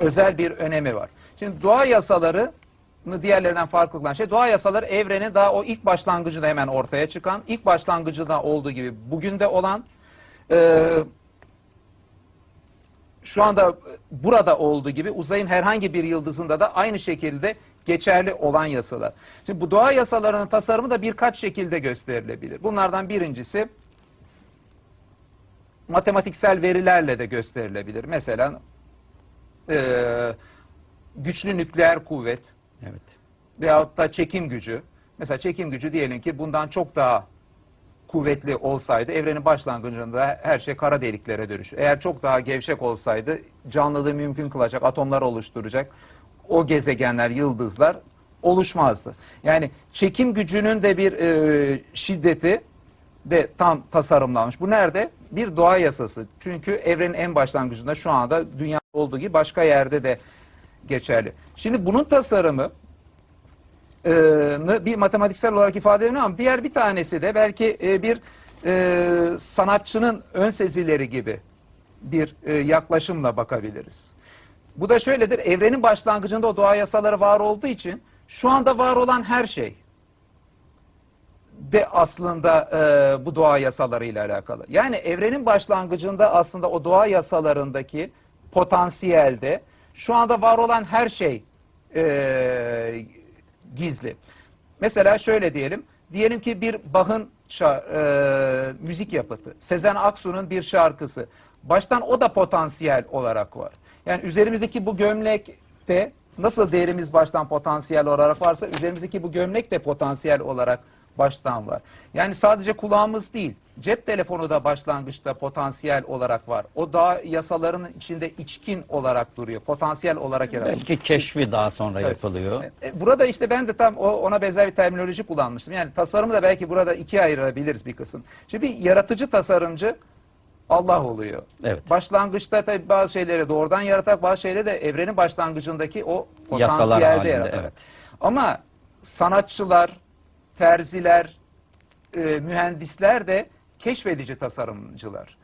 özel bir önemi var. Şimdi doğa yasaları diğerlerinden farklı kılan şey doğa yasaları evrenin daha o ilk başlangıcında hemen ortaya çıkan ilk başlangıcında olduğu gibi bugün de olan e, şu anda burada olduğu gibi uzayın herhangi bir yıldızında da aynı şekilde geçerli olan yasalar. Şimdi bu doğa yasalarının tasarımı da birkaç şekilde gösterilebilir. Bunlardan birincisi matematiksel verilerle de gösterilebilir. Mesela e, güçlü nükleer kuvvet Evet. veyahut da çekim gücü. Mesela çekim gücü diyelim ki bundan çok daha kuvvetli olsaydı evrenin başlangıcında her şey kara deliklere dönüşür. Eğer çok daha gevşek olsaydı canlılığı mümkün kılacak, atomlar oluşturacak o gezegenler, yıldızlar oluşmazdı. Yani çekim gücünün de bir e, şiddeti de tam tasarımlanmış. Bu nerede? Bir doğa yasası. Çünkü evrenin en başlangıcında şu anda dünya olduğu gibi başka yerde de geçerli. Şimdi bunun tasarımı e, bir matematiksel olarak ifade ediliyor ama diğer bir tanesi de belki e, bir e, sanatçının ön sezileri gibi bir yaklaşımla bakabiliriz. Bu da şöyledir. Evrenin başlangıcında o doğa yasaları var olduğu için şu anda var olan her şey de aslında e, bu doğa yasalarıyla alakalı. Yani evrenin başlangıcında aslında o doğa yasalarındaki potansiyelde şu anda var olan her şey e, gizli. Mesela şöyle diyelim. Diyelim ki bir Bach'ın e, müzik yapıtı. Sezen Aksu'nun bir şarkısı. Baştan o da potansiyel olarak var. Yani üzerimizdeki bu gömlekte nasıl değerimiz baştan potansiyel olarak varsa üzerimizdeki bu gömlek de potansiyel olarak baştan var. Yani sadece kulağımız değil, cep telefonu da başlangıçta potansiyel olarak var. O da yasalarının içinde içkin olarak duruyor. Potansiyel olarak yaratılmış. Belki keşfi daha sonra yapılıyor. E, Burada işte ben de tam ona benzer bir terminoloji kullanmıştım. Yani tasarımı da belki burada ikiye ayırabiliriz bir kısım. Şimdi bir yaratıcı tasarımcı Allah oluyor. Evet. Başlangıçta tabii bazı şeyleri doğrudan yaratarak bazı şeyleri de evrenin başlangıcındaki o potansiyelde halinde, yaratarak. evet. Ama sanatçılar, terziler, e, mühendisler de keşfedici tasarımcılar.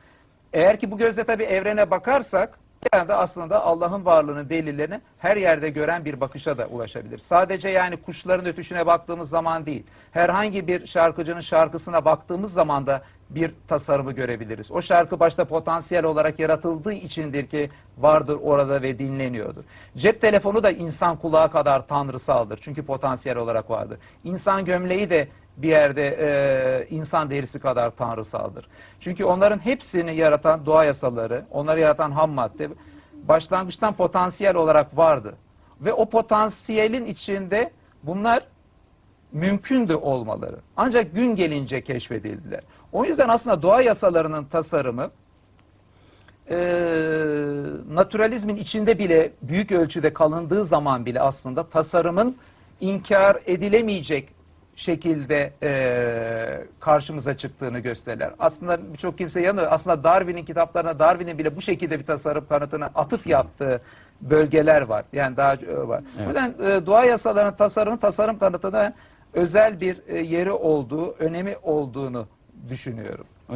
Eğer ki bu gözle tabii evrene bakarsak yani de aslında Allah'ın varlığını, delillerini her yerde gören bir bakışa da ulaşabilir. Sadece yani kuşların ötüşüne baktığımız zaman değil. Herhangi bir şarkıcının şarkısına baktığımız zaman da bir tasarımı görebiliriz. O şarkı başta potansiyel olarak yaratıldığı içindir ki vardır orada ve dinleniyordur. Cep telefonu da insan kulağı kadar tanrısaldır. Çünkü potansiyel olarak vardır. İnsan gömleği de bir yerde e, insan derisi kadar tanrısaldır. Çünkü onların hepsini yaratan doğa yasaları, onları yaratan ham madde başlangıçtan potansiyel olarak vardı. Ve o potansiyelin içinde bunlar mümkündü olmaları. Ancak gün gelince keşfedildiler. O yüzden aslında doğa yasalarının tasarımı e, naturalizmin içinde bile büyük ölçüde kalındığı zaman bile aslında tasarımın inkar edilemeyecek şekilde e, karşımıza çıktığını gösterirler. Aslında birçok kimse yanıyor. Aslında Darwin'in kitaplarına Darwin'in bile bu şekilde bir tasarım kanıtına atıf yaptığı bölgeler var. Yani daha e, var. O yüzden e, doğa yasalarının tasarımın tasarım kanıtına özel bir e, yeri olduğu, önemi olduğunu düşünüyorum.